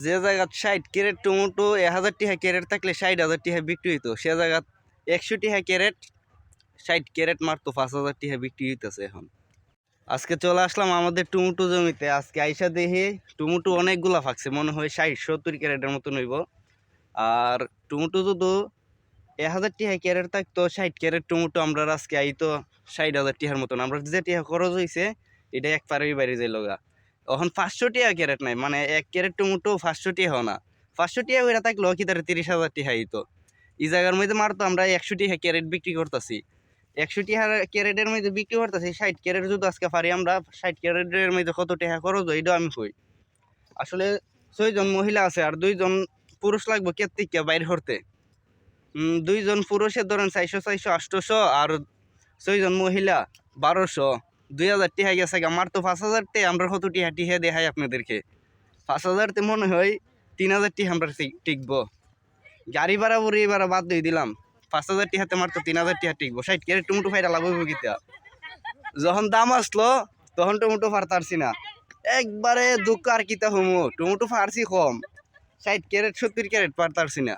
যে জায়গাত ষাট ক্যারেট টমেটো এক হাজার টিহা ক্যারেট থাকলে ষাট হাজার টিহা বিক্রি হইতো। সে জায়গাত একশো টিহা ক্যারেট ষাট ক্যারেট মারতো পাঁচ হাজার টিহা বিক্রি হইতেছে এখন। আজকে চলে আসলাম আমাদের টমেটো জমিতে। আজকে আইসা দেখি টমেটো অনেকগুলা ফাঁকছে, মনে হয় ষাট সত্তর ক্যারেটের মতন হইব। আর টমেটো যদি এক হাজার টিহা ক্যারেট থাকতো ষাট ক্যারেট টমেটো আমরা আজকে আইতো ষাট হাজার টিহার মতন। আমরা যে টিহা খরচ হয়েছে এটা এক পারেই বাড়ি যাই লগা এখন পাঁচশো টিহা ক্যারেট নাই মানে এক ক্যারেট টমেটো পাঁচশো টিয়া টিহা না। পাঁচশো টিহা করে থাকল কি তার তিরিশ হাজার টিহা হইতো এই জায়গার মধ্যে মারতো আমরা একশো টিহা ক্যারেট বিক্রি করতেছি। একশো টিহা ক্যারেটের মধ্যে বিক্রি করতেছি ষাট ক্যারেট যদি আজকে পারি আমরা ষাট ক্যারেটের মধ্যে কত টিহা খরচ হয় এটাও আমি কই। আসলে ছয়জন মহিলা আছে আর দুইজন পুরুষ লাগবে কে থেকে বাইর উম, দুইজন পুরুষের ধরেন চারশো চারশো আটশোশো আর ছয়জন মহিলা বারোশো। দুই হাজার টিহা গেছে। আমার তো পাঁচ হাজার তে আমরা কত টিহা টিহা দেখাই আপনাদেরকে। পাঁচ হাজার তে মনে হয় তিন হাজার টিহা আমরা টিকবো। গাড়ি ভাড়া বুড়ি ভাড়া বাদ দিয়ে দিলাম। পাঁচ হাজার টিহাতে মারতো তিন হাজার টিহা টিকবো। ষাট কেরে টমেটো ফাইটা হইব কিতা যখন দাম আসলো, তখন টমেটো ফারতারছি না। একবারে দুঃখ আর কিতা হমু? টমেটো ফারছি কম। ষাট ক্যারেট সত্তর ক্যারেট পারতারছি না।